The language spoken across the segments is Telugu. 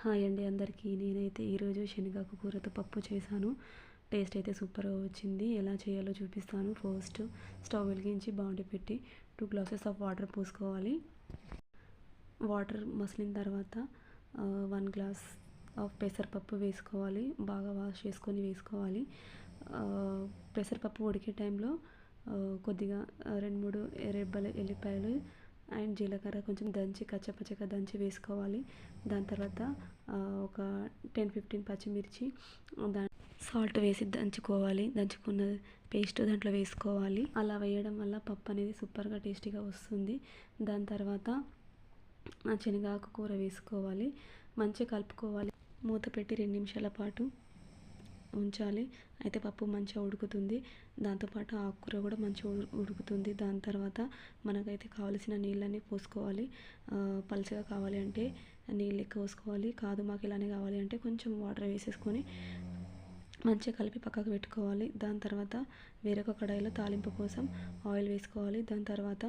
హాయ్ అండి అందరికీ. నేనైతే ఈరోజు శనగాకు కూరతో పప్పు చేశాను. టేస్ట్ అయితే సూపర్గా వచ్చింది. ఎలా చేయాలో చూపిస్తాను. ఫస్ట్ స్టవ్ వెలిగించి బాండి పెట్టి టూ గ్లాసెస్ ఆఫ్ వాటర్ పోసుకోవాలి. వాటర్ మసిలిన తర్వాత వన్ గ్లాస్ ఆఫ్ పెసరపప్పు వేసుకోవాలి. బాగా వాష్ చేసుకొని వేసుకోవాలి. పెసరపప్పు ఉడికే టైంలో కొద్దిగా రెండు మూడు రెబ్బలు ఎల్లిపాయలు అండ్ జీలకర్ర కొంచెం దంచి కచ్చపచ్చగా దంచి వేసుకోవాలి. దాని తర్వాత ఒక టెన్ ఫిఫ్టీన్ పచ్చిమిర్చి దా సాల్ట్ వేసి దంచుకోవాలి. దంచుకున్న పేస్ట్ దాంట్లో వేసుకోవాలి. అలా వేయడం వల్ల పప్పు అనేది సూపర్గా టేస్టీగా వస్తుంది. దాని తర్వాత శనగాకు కూర వేసుకోవాలి. మంచిగా కలుపుకోవాలి. మూత పెట్టి రెండు నిమిషాల పాటు ఉంచాలి. అయితే పప్పు మంచిగా ఉడుకుతుంది. దాంతోపాటు ఆకుకూర కూడా మంచిగా ఉడుకుతుంది. దాని తర్వాత మనకైతే కావలసిన నీళ్ళని పోసుకోవాలి. పలుచగా కావాలి అంటే నీళ్ళు ఎక్కువ పోసుకోవాలి. కాదు మాకు ఇలానే కావాలి అంటే కొంచెం వాటర్ వేసేసుకొని మంచిగా కలిపి పక్కకు పెట్టుకోవాలి. దాని తర్వాత వేరొక కడాయిలో తాలింపు కోసం ఆయిల్ వేసుకోవాలి. దాని తర్వాత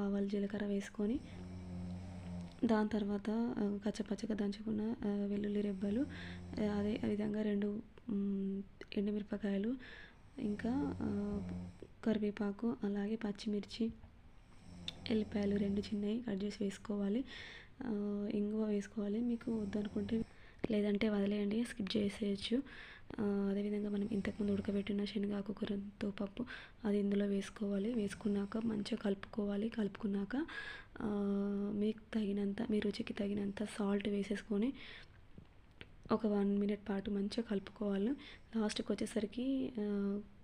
ఆవాలు జీలకర్ర వేసుకొని దాని తర్వాత కచ్చపచ్చగా దంచుకున్న వెల్లుల్లి రెబ్బలు అదే విధంగా రెండు ఎండుమిరపకాయలు ఇంకా కరివేపాకు అలాగే పచ్చిమిర్చి ఎల్లిపాయలు రెండు చిన్నవి కట్ చేసి వేసుకోవాలి. ఇంగువ వేసుకోవాలి. మీకు వద్దనుకుంటే లేదంటే వదిలేయండి స్కిప్ చేసేయచ్చు. అదేవిధంగా మనం ఇంతకుముందు ఉడకబెట్టిన శనగాకు కూరతో పప్పు అది ఇందులో వేసుకోవాలి. వేసుకున్నాక మంచిగా కలుపుకోవాలి. కలుపుకున్నాక మీకు తగినంత మీ రుచికి తగినంత సాల్ట్ వేసేసుకొని ఒక వన్ మినిట్ పాటు మంచిగా కలుపుకోవాలి. లాస్ట్కి వచ్చేసరికి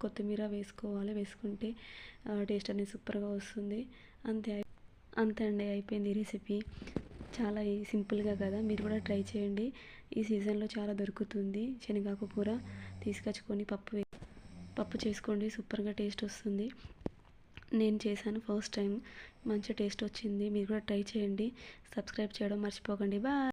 కొత్తిమీర వేసుకోవాలి. వేసుకుంటే టేస్ట్ అనేది సూపర్గా వస్తుంది. అంతే అంతే అండి. అయిపోయింది రెసిపీ. చాలా సింపుల్గా కదా మీరు కూడా ట్రై చేయండి. ఈ సీజన్లో చాలా దొరుకుతుంది. శనగాకు కూర తీసుకొచ్చుకొని పప్పు పప్పు చేసుకోండి సూపర్గా టేస్ట్ వస్తుంది. నేను చేశాను ఫస్ట్ టైం మంచి టేస్ట్ వచ్చింది. మీరు కూడా ట్రై చేయండి. సబ్స్క్రైబ్ చేయడం మర్చిపోకండి. బాయ్!